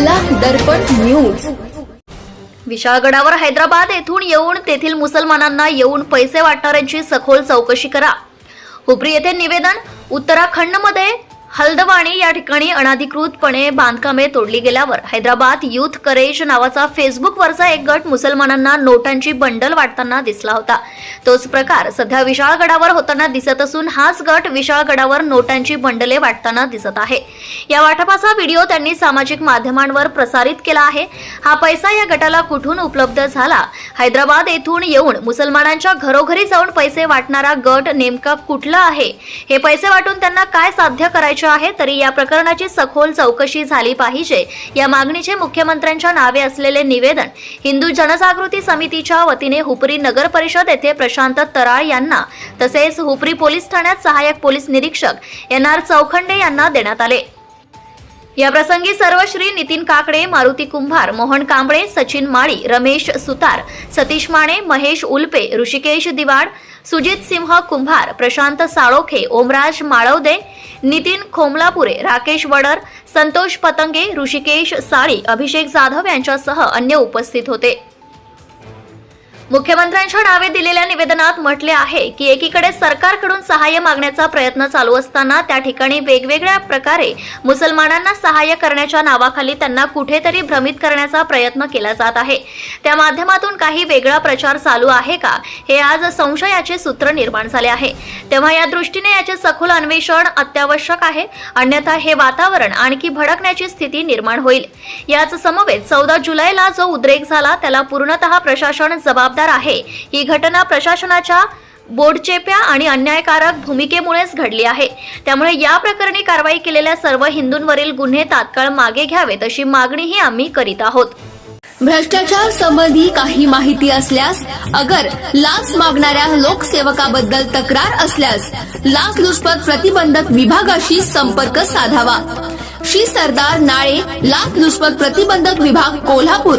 दर्पण news. विशाळगडावर Hyderabad येथून येऊन तेथील मुसलमानांना येऊन पैसे वाटणाऱ्यांची सखोल चौकशी करा. हुपरी येथे निवेदन उत्तराखंडमध्ये हल्दवाणी या ठिकाणी अनाधिकृतपणे बांधकामे तोडली गेल्यावर हैदराबाद युथ करेज नावाचा फेसबुकवरचा एक गट मुसलमानांना नोटांची बंडल वाटताना दिसला होता. तोच प्रकार सध्या विशाळगडावर होताना दिसत असून हाच गट विशाळगडावर नोटांची बंडले वाटताना दिसत आहे. या वाटपाचा व्हिडिओ त्यांनी सामाजिक माध्यमांवर प्रसारित केला आहे. हा पैसा या गटाला कुठून उपलब्ध झाला? हैदराबाद येथून येऊन मुसलमानांच्या घरोघरी जाऊन पैसे वाटणारा गट नेमका कुठला आहे? हे पैसे वाटून त्यांना काय साध्य करायचे आहे तरी या प्रकरणाची सखोल चौकशी झाली पाहिजे. या मागणीचे मुख्यमंत्र्यांच्या नावे असलेले निवेदन हिंदू जनजागृती समितीच्या वतीने हुपरी नगर परिषद येथे प्रशांत तराळ यांना तसेच हुपरी पोलीस ठाण्यात सहाय्यक पोलीस निरीक्षक एन आर चौखंडे यांना देण्यात आले. या प्रसंगी सर्व श्री नितीन काकडे मारुती कुंभार मोहन कांबळे सचिन माळी रमेश सुतार सतीश माने महेश उल्पे ऋषिकेश दिवाड सुजित सिंह कुंभार प्रशांत साळोखे ओमराज माळवदे नितीन खोमलापुरे राकेश वडर संतोष पतंगे ऋषिकेश साळी अभिषेक जाधव यांच्यासह अन्य उपस्थित होते. मुख्यमंत्र्यांच्या नावे दिलेल्या निवेदनात म्हटले आहे की एकीकडे सरकारकडून सहाय्य मागण्याचा प्रयत्न चालू असताना त्या ठिकाणी वेगवेगळ्या प्रकारे मुसलमानांना सहाय्य करण्याच्या नावाखाली त्यांना कुठेतरी भ्रमित करण्याचा प्रयत्न केला जात आहे. त्या माध्यमातून काही वेगळा प्रचार चालू आहे का? हे आज संशयाचे सूत्र निर्माण झाले आहे. तेव्हा या दृष्टीने याचे सखोल अन्वेषण अत्यावश्यक आहे. अन्यथा हे वातावरण आणखी भडकण्याची स्थिती निर्माण होईल. याच समवेत चौदा जुलैला जो उद्रेक झाला त्याला पूर्णतः प्रशासन जबाबदार आहे. ही घटना प्रशासनाच्या बोडचेप्या आणि अन्यायकारक भूमिकेमुळेच घडली आहे. त्यामुळे या प्रकरणी कारवाई केलेल्या सर्व हिंदूंवरील गुन्हे तात्काळ मागे घ्यावेत अशी मागणीही आम्ही करीत आहोत. भ्रष्टाचार संबंधी काही माहिती असल्यास अगर लाच मागणाऱ्या लोकसेवकाबद्दल तक्रार असल्यास लाच लुचपत प्रतिबंधक विभागाशी संपर्क साधावा. श्री सरदार नाळे लाच लुचपत प्रतिबंधक विभाग कोल्हापूर.